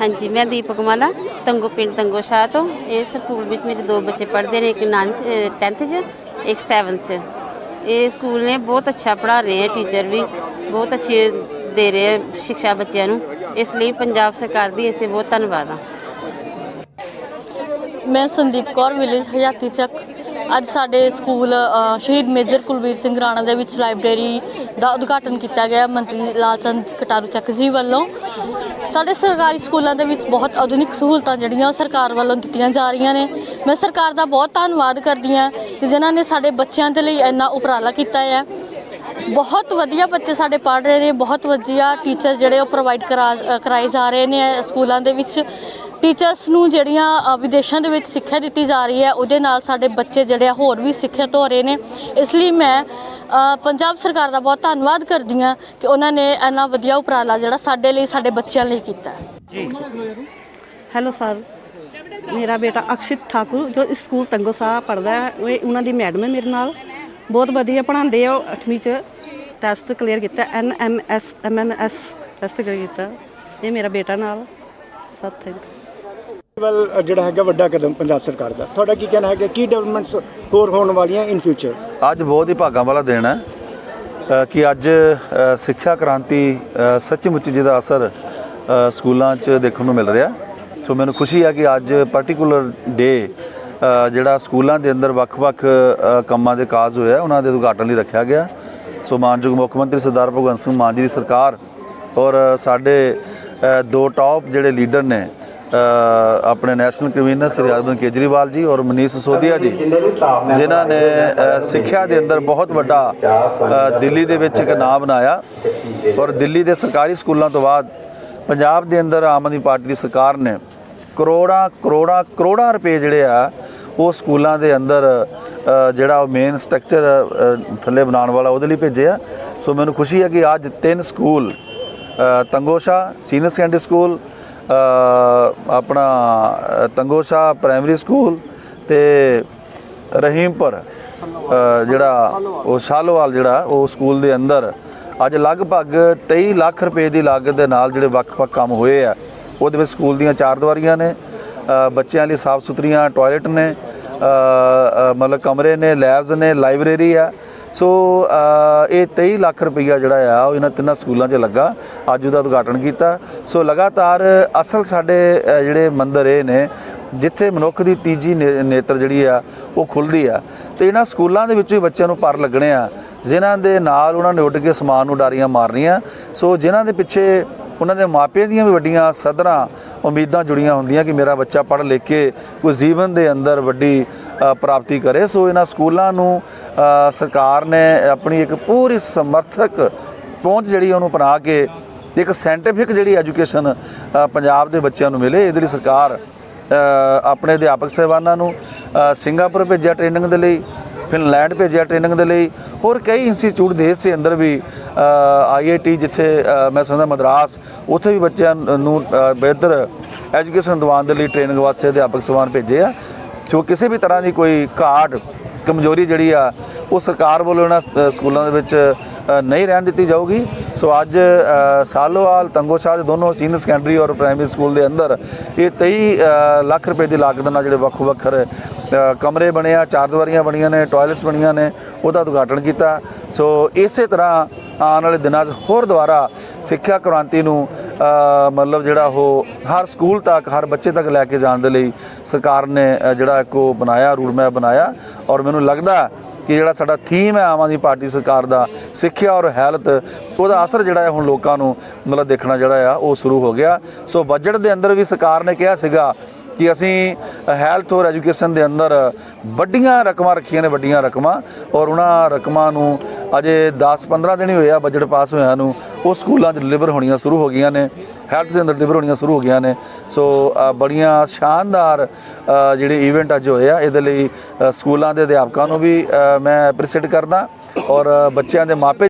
ਹਾਂਜੀ, ਮੈਂ ਦੀਪਕ ਮਾਲਾ, ਤੰਗੋ ਪਿੰਡ ਤੰਗੋ ਸ਼ਾਹ ਤੋਂ। ਇਸ ਸਕੂਲ ਵਿੱਚ ਮੇਰੇ ਦੋ ਬੱਚੇ ਪੜ੍ਹਦੇ ਨੇ, ਇੱਕ 9 10th 'ਚ, ਇੱਕ 7th 'ਚ। ਇਹ ਸਕੂਲ ਨੇ ਬਹੁਤ ਅੱਛਾ ਪੜ੍ਹਾ ਰਹੇ ਹੈ ਟੀਚਰ ਵੀ ਬਹੁਤ ਅੱਛੇ ਦੇ ਰਹੇ ਹੈ ਸਿੱਖਿਆ ਬੱਚਿਆਂ ਨੂੰ। ਇਸ ਲਈ ਪੰਜਾਬ ਸਰਕਾਰ ਦੀ ਇਸੇ ਬਹੁਤ ਧੰਨਵਾਦ ਆ ਮੈਂ ਸੰਦੀਪ ਕੌਰ, ਵਿਲੇਜ ਹਯਾਤੀ ਚੱਕ। ਅੱਜ ਸਾਡੇ ਸਕੂਲ ਸ਼ਹੀਦ ਮੇਜਰ ਕੁਲਵੀਰ ਸਿੰਘ ਰਾਣਾ ਦੇ ਵਿੱਚ ਲਾਇਬ੍ਰੇਰੀ ਦਾ ਉਦਘਾਟਨ ਕੀਤਾ ਗਿਆ। ਮੰਤਰੀ ਲਾਲਚੰਦ ਕਟਾਰੂ ਚੱਕ ਜੀ ਵੱਲੋਂ। ਸਾਡੇ ਸਰਕਾਰੀ ਸਕੂਲਾਂ ਦੇ ਵਿੱਚ ਬਹੁਤ ਆਧੁਨਿਕ ਸਹੂਲਤਾਂ ਜਿਹੜੀਆਂ ਉਹ ਸਰਕਾਰ ਵੱਲੋਂ ਦਿੱਤੀਆਂ ਜਾ ਰਹੀਆਂ ਨੇ। ਮੈਂ ਸਰਕਾਰ ਦਾ ਬਹੁਤ ਧੰਨਵਾਦ ਕਰਦੀ ਹਾਂ ਕਿ ਜਿਨ੍ਹਾਂ ਨੇ ਸਾਡੇ ਬੱਚਿਆਂ ਦੇ ਲਈ ਇੰਨਾ ਉਪਰਾਲਾ ਕੀਤਾ ਹੈ। ਬਹੁਤ ਵਧੀਆ ਬੱਚੇ ਸਾਡੇ ਪੜ੍ਹ ਰਹੇ ਨੇ ਬਹੁਤ ਵਧੀਆ ਟੀਚਰ ਜਿਹੜੇ ਉਹ ਪ੍ਰੋਵਾਈਡ ਕਰਾ ਅ, ਕਰਾਏ ਜਾ ਰਹੇ ਨੇ ਸਕੂਲਾਂ ਦੇ ਵਿੱਚ। ਟੀਚਰਸ ਨੂੰ ਜਿਹੜੀਆਂ ਵਿਦੇਸ਼ਾਂ ਦੇ ਵਿੱਚ ਸਿੱਖਿਆ ਦਿੱਤੀ ਜਾ ਰਹੀ ਹੈ ਉਹਦੇ ਨਾਲ ਸਾਡੇ ਬੱਚੇ ਜਿਹੜੇ ਆ ਹੋਰ ਵੀ ਸਿੱਖਿਅਤ ਹੋ ਰਹੇ ਨੇ। ਇਸ ਲਈ ਮੈਂ ਪੰਜਾਬ ਸਰਕਾਰ ਦਾ ਬਹੁਤ ਧੰਨਵਾਦ ਕਰਦੀ ਹਾਂ ਕਿ ਉਹਨਾਂ ਨੇ ਇੰਨਾ ਵਧੀਆ ਉਪਰਾਲਾ ਜਿਹੜਾ ਸਾਡੇ ਲਈ ਸਾਡੇ ਬੱਚਿਆਂ ਲਈ ਕੀਤਾ। ਹੈ ਹੈਲੋ ਸਰ ਮੇਰਾ ਬੇਟਾ ਅਕਸ਼ਿਤ ਠਾਕੁਰ ਜੋ ਇਸ ਸਕੂਲ ਤੰਗੋ ਸਾਹਿਬ ਪੜਦਾ ਹੈ ਉਹ ਇਹ- ਉਹਨਾਂ ਦੀ ਮੈਡਮ ਹੈ ਮੇਰੇ ਨਾਲ। ਬਹੁਤ ਵਧੀਆ ਪੜ੍ਹਾਉਂਦੇ ਆ ਉਹ 8ਵੀਂ ਚ। ਟੈਸਟ ਕਲੀਅਰ ਕੀਤਾ N M S M M S test clear ਕੀਤਾ। ਇਹ ਮੇਰਾ ਬੇਟਾ ਨਾਲ। ਸਭ ਥੈਂਕ ਵੱਲ ਜਿਹੜਾ ਹੈਗਾ ਵੱਡਾ ਕਦਮ ਪੰਜਾਬ ਸਰਕਾਰ ਦਾ। ਤੁਹਾਡਾ ਕੀ ਕਹਿਣਾ ਹੈ ਕਿ ਕੀ ਡਿਵੈਲਪਮੈਂਟਸ ਹੋਰ ਹੋਣ ਵਾਲੀਆਂ ਇਨ ਫਿਊਚਰ ਅੱਜ ਬਹੁਤ ਹੀ ਭਾਗਾਂ ਵਾਲਾ ਦਿਨ ਹੈ। ਕਿ ਅੱਜ ਸਿੱਖਿਆ ਕ੍ਰਾਂਤੀ ਅ, ਸੱਚਮੁੱਚ ਜਿਹਦਾ ਅਸਰ ਸਕੂਲਾਂ 'ਚ ਦੇਖਣ ਨੂੰ ਮਿਲ ਰਿਹਾ। ਸੋ ਮੈਨੂੰ ਖੁਸ਼ੀ ਹੈ ਕਿ ਅੱਜ ਪਾਰਟਿਕੂਲਰ ਡੇ ਜਿਹੜਾ ਸਕੂਲਾਂ ਦੇ ਅੰਦਰ ਵੱਖ-ਵੱਖ ਕੰਮਾਂ ਦੇ ਕਾਜ ਹੋਇਆ ਉਹਨਾਂ ਦੇ ਉਦਘਾਟਨ ਲਈ ਰੱਖਿਆ ਗਿਆ। ਸੋ ਮਾਨਯੋਗ ਮੁੱਖ ਮੰਤਰੀ ਸਰਦਾਰ ਭਗਵੰਤ ਸਿੰਘ ਮਾਨ ਜੀ ਦੀ ਸਰਕਾਰ ਔਰ ਸਾਡੇ ਦੋ ਟੌਪ ਜਿਹੜੇ ਲੀਡਰ ਨੇ ਆਪਣੇ ਨੈਸ਼ਨਲ ਕਨਵੀਨਰ ਸ੍ਰੀ ਅਰਵਿੰਦ ਕੇਜਰੀਵਾਲ ਜੀ ਔਰ ਮਨੀਸ਼ ਸਿਸੋਦੀਆ ਜੀ ਜਿਨ੍ਹਾਂ ਨੇ ਸਿੱਖਿਆ ਦੇ ਅੰਦਰ ਬਹੁਤ ਵੱਡਾ ਦਿੱਲੀ ਦੇ ਵਿੱਚ ਇੱਕ ਨਾਮ ਬਣਾਇਆ ਔਰ ਦਿੱਲੀ ਦੇ ਸਰਕਾਰੀ ਸਕੂਲਾਂ ਤੋਂ ਬਾਅਦ ਪੰਜਾਬ ਦੇ ਅੰਦਰ ਆਮ ਆਦਮੀ ਪਾਰਟੀ ਦੀ ਸਰਕਾਰ ਨੇ ਕਰੋੜਾਂ ਕਰੋੜਾਂ ਕਰੋੜਾਂ ਰੁਪਏ ਜਿਹੜੇ ਆ ਉਹ ਸਕੂਲਾਂ ਦੇ ਅੰਦਰ ਜਿਹੜਾ ਉਹ ਮੇਨ ਸਟਰਕਚਰ ਥੱਲੇ ਬਣਾਉਣ ਵਾਲਾ ਉਹਦੇ ਲਈ ਭੇਜਿਆ ਸੋ ਮੈਨੂੰ ਖੁਸ਼ੀ ਹੈ ਕਿ ਅੱਜ ਤਿੰਨ ਸਕੂਲ ਅ, ਤੰਗੋਸ਼ਾ ਸੀਨੀਅਰ ਸੈਕੰਡਰੀ ਸਕੂਲ ਆਪਣਾ ਅ, ਤੰਗੋਸ਼ਾ ਪ੍ਰਾਇਮਰੀ ਸਕੂਲ ਤੇ ਰਹੀਮਪੁਰ ਜਿਹੜਾ ਉਹ ਸ਼ਾਲੋਵਾਲ ਜਿਹੜਾ ਉਹ ਸਕੂਲ ਦੇ ਅੰਦਰ ਅੱਜ ਲਗਭਗ 23 ਲੱਖ ਰੁਪਏ ਦੀ ਲਾਗਤ ਦੇ ਨਾਲ ਜਿਹੜੇ ਵੱਖ-ਵੱਖ ਕੰਮ ਹੋਏ ਆ ਉਹਦੇ ਵਿੱਚ ਸਕੂਲ ਦੀਆਂ ਚਾਰ ਦੀਵਾਰੀਆਂ ਨੇ ਬੱਚਿਆਂ ਲਈ ਸਾਫ਼ ਸੁਥਰੀਆਂ ਟਾਇਲਟ ਨੇ ਮਤਲਬ ਕਮਰੇ ਨੇ ਲੈਬਸ ਨੇ ਲਾਇਬ੍ਰੇਰੀ ਆ ਸੋ ਇਹ 23 ਲੱਖ ਰੁਪਈਆ ਜਿਹੜਾ ਆ, ਉਹ ਇਹਨਾਂ ਤਿੰਨਾਂ ਸਕੂਲਾਂ 'ਚ ਲੱਗਾ। ਅੱਜ ਉਹਦਾ ਉਦਘਾਟਨ ਕੀਤਾ। ਸੋ ਲਗਾਤਾਰ ਅਸਲ ਸਾਡੇ ਜਿਹੜੇ ਮੰਦਰ ਇਹ ਨੇ, ਜਿੱਥੇ ਮਨੁੱਖ ਦੀ ਤੀਜੀ ਨੇ- ਨੇਤਰ ਜਿਹੜੀ ਆ, ਉਹ ਖੁੱਲਦੀ ਆ। ਤੇ ਇਹਨਾਂ ਸਕੂਲਾਂ ਦੇ ਵਿੱਚ ਵੀ ਬੱਚਿਆਂ ਨੂੰ ਪਰ ਲੱਗਣੇ ਆ। ਜਿਨ੍ਹਾਂ ਦੇ ਨਾਲ ਉਹਨਾਂ ਨੇ ਉੱਡ ਕੇ ਸਮਾਨ ਨੂੰ ਡਾਰੀਆਂ ਮਾਰਨੀਆਂ। ਸੋ ਜਿਨ੍ਹਾਂ ਦੇ ਪਿੱਛੇ ਉਹਨਾਂ ਦੇ ਮਾਪਿਆਂ ਦੀਆਂ ਵੀ ਵੱਡੀਆਂ ਸਦਰਾਂ ਉਮੀਦਾਂ ਜੁੜੀਆਂ ਹੁੰਦੀਆਂ ਕਿ ਮੇਰਾ ਬੱਚਾ ਪੜ੍ਹ ਲਿਖ ਕੇ ਕੋਈ ਜੀਵਨ ਦੇ ਅੰਦਰ ਵੱਡੀ ਪ੍ਰਾਪਤੀ ਕਰੇ। ਸੋ ਇਹਨਾਂ ਸਕੂਲਾਂ ਨੂੰ ਸਰਕਾਰ ਨੇ ਆਪਣੀ ਇੱਕ ਪੂਰੀ ਸਮਰਥਕ ਪਹੁੰਚ ਜਿਹੜੀ ਉਹਨੂੰ ਬਣਾ ਕੇ ਇੱਕ ਸਾਇੰਟੀਫਿਕ ਜਿਹੜੀ ਐਜੂਕੇਸ਼ਨ ਪੰਜਾਬ ਦੇ ਬੱਚਿਆਂ ਨੂੰ ਮਿਲੇ। ਇਹਦੇ ਲਈ ਸਰਕਾਰ ਆਪਣੇ ਅਧਿਆਪਕ ਸਹਿਬਾਨਾਂ ਨੂੰ ਸਿੰਗਾਪੁਰ ਭੇਜਿਆ ਟ੍ਰੇਨਿੰਗ ਦੇ ਲਈ। ਫਿਨਲੈਂਡ ਭੇਜਿਆ ਟ੍ਰੇਨਿੰਗ ਦੇ ਲਈ। ਹੋਰ ਕਈ ਇੰਸਟੀਚਿਊਟ ਦੇਸ਼ ਦੇ ਅੰਦਰ ਵੀ ਆਈਆਈਟੀ ਜਿੱਥੇ ਮੈਂ ਸਮਝਦਾ ਮਦਰਾਸ, ਉੱਥੇ ਵੀ ਬੱਚਿਆਂ ਨੂੰ ਬਿਹਤਰ ਐਜੂਕੇਸ਼ਨ ਦਿਵਾਉਣ ਦੇ ਲਈ ਟ੍ਰੇਨਿੰਗ ਵਾਸਤੇ ਅਧਿਆਪਕ ਸਮਾਨ ਭੇਜੇ ਆ। ਜੋ ਕਿਸੇ ਵੀ ਤਰ੍ਹਾਂ ਦੀ ਕੋਈ ਘਾਟ, ਕਮਜ਼ੋਰੀ ਜਿਹੜੀ ਆ, ਉਹ ਸਰਕਾਰ ਵੱਲੋਂ ਇਹਨਾਂ ਸਕੂਲਾਂ ਦੇ ਵਿੱਚ ਨਹੀਂ ਰਹਿਣ ਦਿੱਤੀ ਜਾਊਗੀ। ਸੋ ਅੱਜ ਸਾਲੋਵਾਲ ਤੰਗੋਸ਼ਾਹ ਦੇ ਦੋਨੋਂ ਸੀਨੀਅਰ ਸੈਕੰਡਰੀ ਔਰ ਪ੍ਰਾਇਮਰੀ ਸਕੂਲ ਦੇ ਅੰਦਰ ਇਹ 23 ਲੱਖ ਰੁਪਏ ਦੀ ਲਾਗਤ ਨਾਲ ਜਿਹੜੇ ਵੱਖ ਵੱਖਰ ਕਮਰੇ ਬਣੇ ਆ, ਚਾਰ ਦੀਵਾਰੀਆਂ ਬਣੀਆਂ ਨੇ, ਟਾਇਲਟਸ ਬਣੀਆਂ ਨੇ, ਉਹਦਾ ਉਦਘਾਟਨ ਕੀਤਾ। ਸੋ ਇਸੇ ਤਰ੍ਹਾਂ ਆਉਣ ਵਾਲੇ ਦਿਨਾਂ 'ਚ ਹੋਰ ਦੁਬਾਰਾ ਸਿੱਖਿਆ ਕ੍ਰਾਂਤੀ ਨੂੰ ਮਤਲਬ ਜਿਹੜਾ ਉਹ ਹਰ ਸਕੂਲ ਤੱਕ, ਹਰ ਬੱਚੇ ਤੱਕ ਲੈ ਕੇ ਜਾਣ ਦੇ ਲਈ ਸਰਕਾਰ ਨੇ ਜਿਹੜਾ ਇੱਕ ਉਹ ਬਣਾਇਆ ਰੂਲ ਮੈਪ ਬਣਾਇਆ। ਔਰ ਮੈਨੂੰ ਲੱਗਦਾ ਕਿ ਜਿਹੜਾ ਸਾਡਾ ਥੀਮ ਹੈ ਆਮ ਆਦਮੀ ਪਾਰਟੀ ਸਰਕਾਰ ਦਾ, ਸਿੱਖਿਆ ਔਰ ਹੈਲਥ, ਉਹਦਾ ਅਸਰ ਜਿਹੜਾ ਹੈ ਹੁਣ ਲੋਕਾਂ ਨੂੰ ਮਤਲਬ ਦੇਖਣਾ ਜਿਹੜਾ ਆ, ਉਹ ਸ਼ੁਰੂ ਹੋ ਗਿਆ। ਸੋ ਬਜਟ ਦੇ ਅੰਦਰ ਵੀ ਸਰਕਾਰ ਨੇ ਕਿਹਾ ਸੀਗਾ ਕਿ ਅਸੀਂ ਹੈਲਥ ਔਰ ਐਜੂਕੇਸ਼ਨ ਦੇ ਅੰਦਰ ਵੱਡੀਆਂ ਰਕਮਾਂ ਰੱਖੀਆਂ ਨੇ, ਵੱਡੀਆਂ ਰਕਮਾਂ, ਔਰ ਉਹਨਾਂ ਰਕਮਾਂ ਨੂੰ ਅਜੇ 10-15 ਦਿਨ ਹੀ ਹੋਏ ਆ ਬਜਟ ਪਾਸ ਹੋਇਆ ਨੂੰ। ਉਹ ਸਕੂਲਾਂ 'ਚ ਡਿਲੀਵਰ ਹੋਣੀਆਂ ਸ਼ੁਰੂ ਹੋ ਗਈਆਂ ਨੇ ਹੈਲਥ ਦੇ ਅੰਦਰ ਡਿਲੀਵਰ ਹੋਣੀਆਂ ਸ਼ੁਰੂ ਹੋ ਗਈਆਂ ਨੇ। ਸੋ ਬੜੀਆਂ ਸ਼ਾਨਦਾਰ ਜਿਹੜੇ ਇਵੈਂਟ ਅੱਜ ਹੋਏ ਆ, ਇਹਦੇ ਲਈ ਸਕੂਲਾਂ ਦੇ ਅਧਿਆਪਕਾਂ ਨੂੰ ਵੀ ਮੈਂ ਐਪਰੀਸ਼ੀਏਟ ਕਰਦਾ ਔਰ ਬੱਚਿਆਂ ਦੇ ਮਾਪੇ